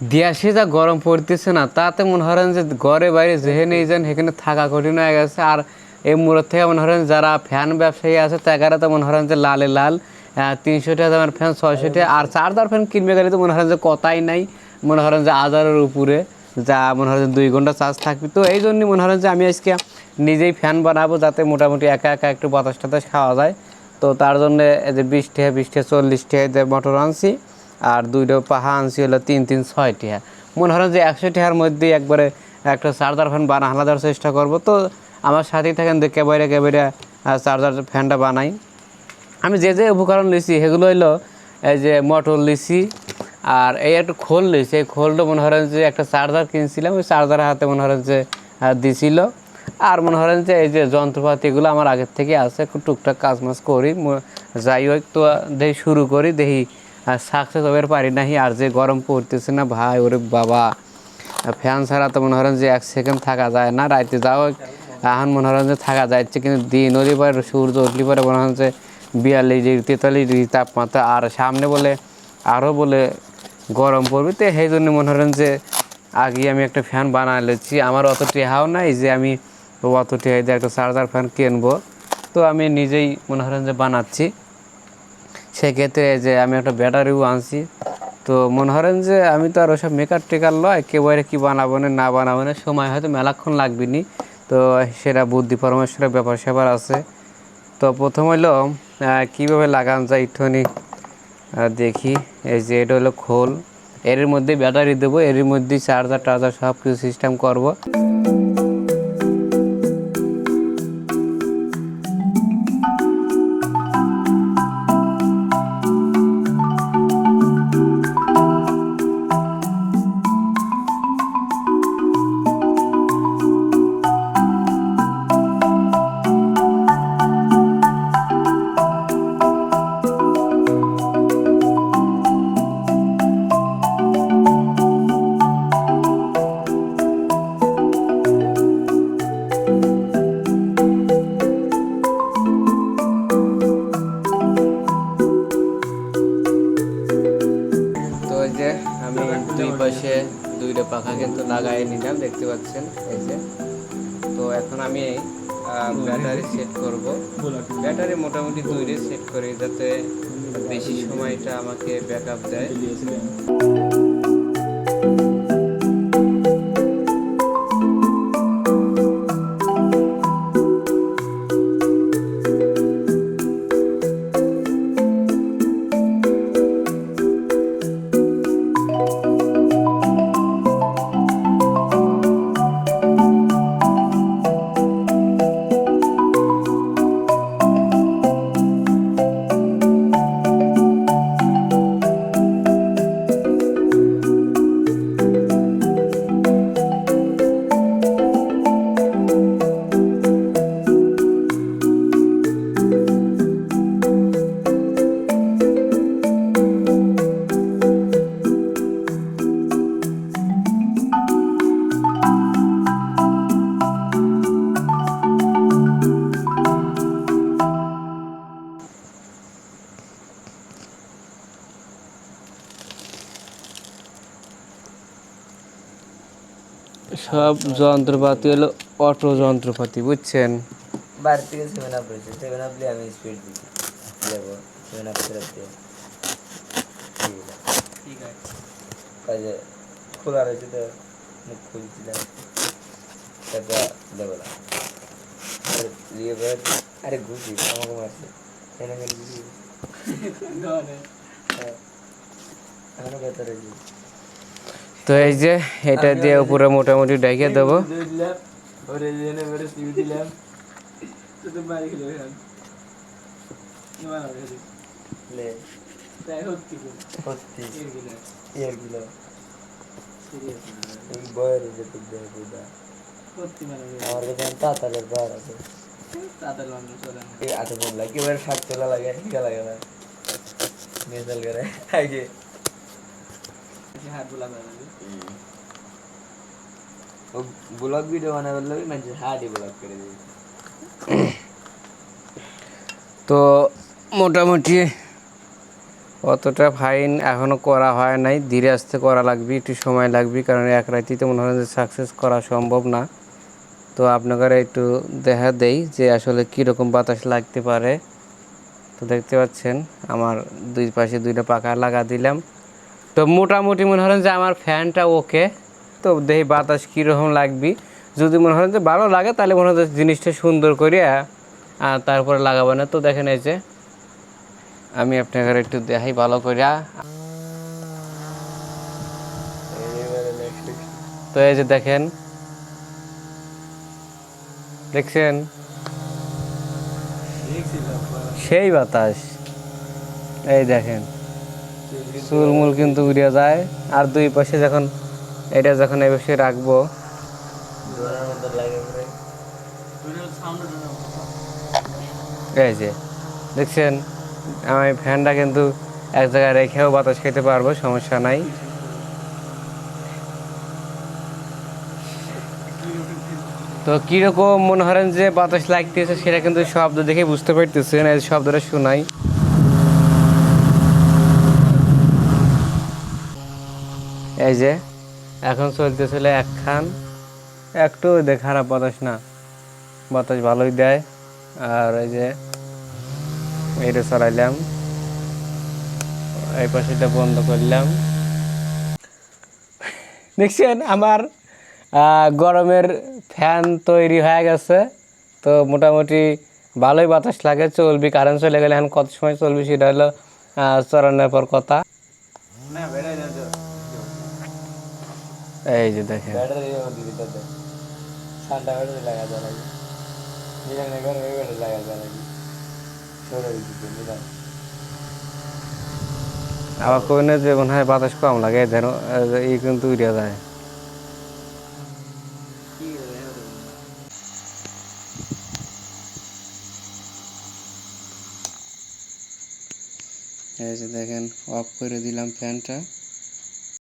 দেশে যা গরম পড়তেছে না, তাতে মনে করেন যে ঘরে বাইরে যেখানে যান সেখানে থাকা কঠিন হয়ে গেছে। আর এই মূলত থেকে মনে করেন যারা ফ্যান ব্যবসায়ী আছে তারা তো মনে করেন যে লালে লাল তিনশো টাকা দামের ফ্যান, ছয়শো টাকা, আর চারদার ফ্যান কিনবে গেলে তো মনে করেন যে কথাই নাই, মনে করেন যে আজারের উপরে যা মনে হয় দুই ঘণ্টা চার্জ থাকবে। তো এই জন্যই মনে হয় যে আমি আজকে নিজেই ফ্যান বানাবো, যাতে মোটামুটি একা একা একটু বাতাস টাতাস খাওয়া যায়। তো তার জন্য এই যে বিশ টাকা বিশ টাকা, চল্লিশ টাকা যে মোটর আনছি। আর দুইটা পাহা আনছি হলো তিন তিন, ছয় টাকা মনে হয় যে একশো টাকার মধ্যে একবারে একটা চার্জার ফ্যান বানা চেষ্টা করব। তো আমার সাথেই থাকেন যে কেবারে কেবারে চার্জার ফ্যানটা বানাই। আমি যে যে উপকরণ লিছি, সেগুলো হইল এই যে মোটর লিছি, আর এই একটা খোল লিছি। এই খোলটা মনে করেন যে একটা চার্জার কিনছিলাম। ওই চার্জারের হাতে মনে করেন যে দিছিল। আর মনে করেন যে এই যে যন্ত্রপাতিগুলো আমার আগের থেকে আছে। একটু টুকটাক কাজ মাজ করি যাই হোক, তো দেখি শুরু করি। দেখি সাকসেস হবে পারি নাহি, আর যে গরম পড়তেছে না ভাই, ওরে বাবা। ফ্যান ছাড়া তো মনে করেন যে এক সেকেন্ড থাকা যায় না, রাইতে যাও, এখন মনে করেন যে থাকা যাচ্ছে, কিন্তু দিন ওরই পরে, সূর্য উঠলি পরে মনে হয় যে বিয়াল্লিশ ডিগ্রি, তেতাল্লিশ ডিগ্রি তাপমাত্রা, আর সামনে বলে আরও বলে গরম পড়বে। তো সেই জন্য মনে করেন যে আগে আমি একটা ফ্যান বানাই লেছি, আমার অত টেহাও নাই যে আমি অত টেহাই দিয়ে একটা চার্জার ফ্যান কিনবো। তো আমি নিজেই মনে করেন যে বানাচ্ছি। সেক্ষেত্রে যে আমি একটা ব্যাটারিও আনছি তো মনে করেন যে আমি তো আর ওসব মেকার টেকার লয় একেবারে কী বানাবো না না বানাবো না সময় হয়তো মেলাক্ষণ লাগবে নি তো সেটা বুদ্ধি পরামর্শের ব্যাপার স্যাপার আছে। তো প্রথম আহ, কীভাবে লাগান যায় একটুখানি দেখি। এই যে এটা হলো খোল। এর মধ্যে ব্যাটারি দেবো এর মধ্যে চার্জার টার্জার সব কিছু সিস্টেম করব। আমি দুই পাশে দুইটা পাখা কিন্তু লাগাই নিলাম, দেখতে পাচ্ছেন, এই যে। তো এখন আমি ব্যাটারি সেট করব। ব্যাটারি মোটামুটি দুইটে সেট করি যাতে বেশি সময়টা আমাকে ব্যাকআপ দেয়। সব যন্ত্রপাতি হলো অটো যন্ত্রপাতি বুঝছেন? বাড়ি থেকে সেভেন আপ রয়েছে সেভেন আপ দিয়ে আমি স্পিড দিচ্ছি দেবো সেভেন আপ ফেরত দিয়ে। ঠিক আছে। কাজে খোলা রয়েছে তো মুখ খুলছিলাম। তারপর দেবো না। আর দিয়ে বের আরে ঘুষি আমাকে মারছে। কেন কেন ঘুষি এখনও ব্যথা রয়েছে। তো এই যে এটা দিয়ে উপরে মোটামুটি ডেকে দেবো। আমার কাছে তাতালের বার আছে। এই আটে বললা একেবারে শাক তোলা লাগে ঠিকা লাগে না? নেজাল করে। আগে। ও তো মোটামুটি অতটা ফাইন এখনও করা হয় নাই ধীরে আস্তে করা লাগবে একটু সময় লাগবে কারণ এক রাতিতে মনে হয় যে সাকসেস করা সম্ভব না তো আপনাদের একটু দেখা দেই যে আসলে কীরকম বাতাস লাগতে পারে তো দেখতে পাচ্ছেন আমার দুই পাশে দুইটা পাখা লাগা দিলাম তো মোটামুটি মনে হলেন যে আমার ফ্যানটা ওকে তো দেখি বাতাস কীরকম লাগবে? যদি মনে হয় যে ভালো লাগে, তাহলে মনে হয় জিনিসটা সুন্দর করিয়া আর তারপরে লাগাবো না। তো দেখেন এই যে, আমি আপনাকে একটু দেখাই ভালো করে এইবারে next week। তো এই যে দেখেন, দেখছেন? সেই বাতাস। এই দেখেন, চুলমুল কিন্তু উড়ে যায়। আর দুই পাশে যখন এটা যখন পাশে রাখব। এই যে, দেখছেন, আমি ফ্যানটা কিন্তু এক জায়গায় রেখেও বাতাস খেতে পারব, সমস্যা নাই তো কীরকম মনে করেন যে বাতাস লাগতেছে সেটা কিন্তু শব্দ দেখে বুঝতে পারতেছেন, এই শব্দটা শোনাই এই যে এখন চলতেছিল একখান একটু দেখ খারাপ বাতাস না। বাতাস ভালোই দেয়। আর এই যে এইটা সরাইলাম এই পাশেটা বন্ধ করলাম। দেখছেন আমার আহ, গরমের ফ্যান তৈরি হয়ে গেছে। তো মোটামুটি ভালোই বাতাস লাগে চলবি। কারেন্ট চলে গেলে এখন কত সময় চলবি সেটা হলো আহ, চড়ানোর পর কথা। এই যে দেখেন। ব্যাটারি দিতে ঠান্ডা ব্যাটারি লাগা যায় নাকি যেখানে গরম ব্যাটারি লাগা যায় নাকি ছোট দিতে নিলাম। আবার কোনে যে মনে হয় বাতাস কম লাগে যেন এই কিন্তু উড়ে যায়। এই যে দেখেন অফ করে দিলাম ফ্যানটা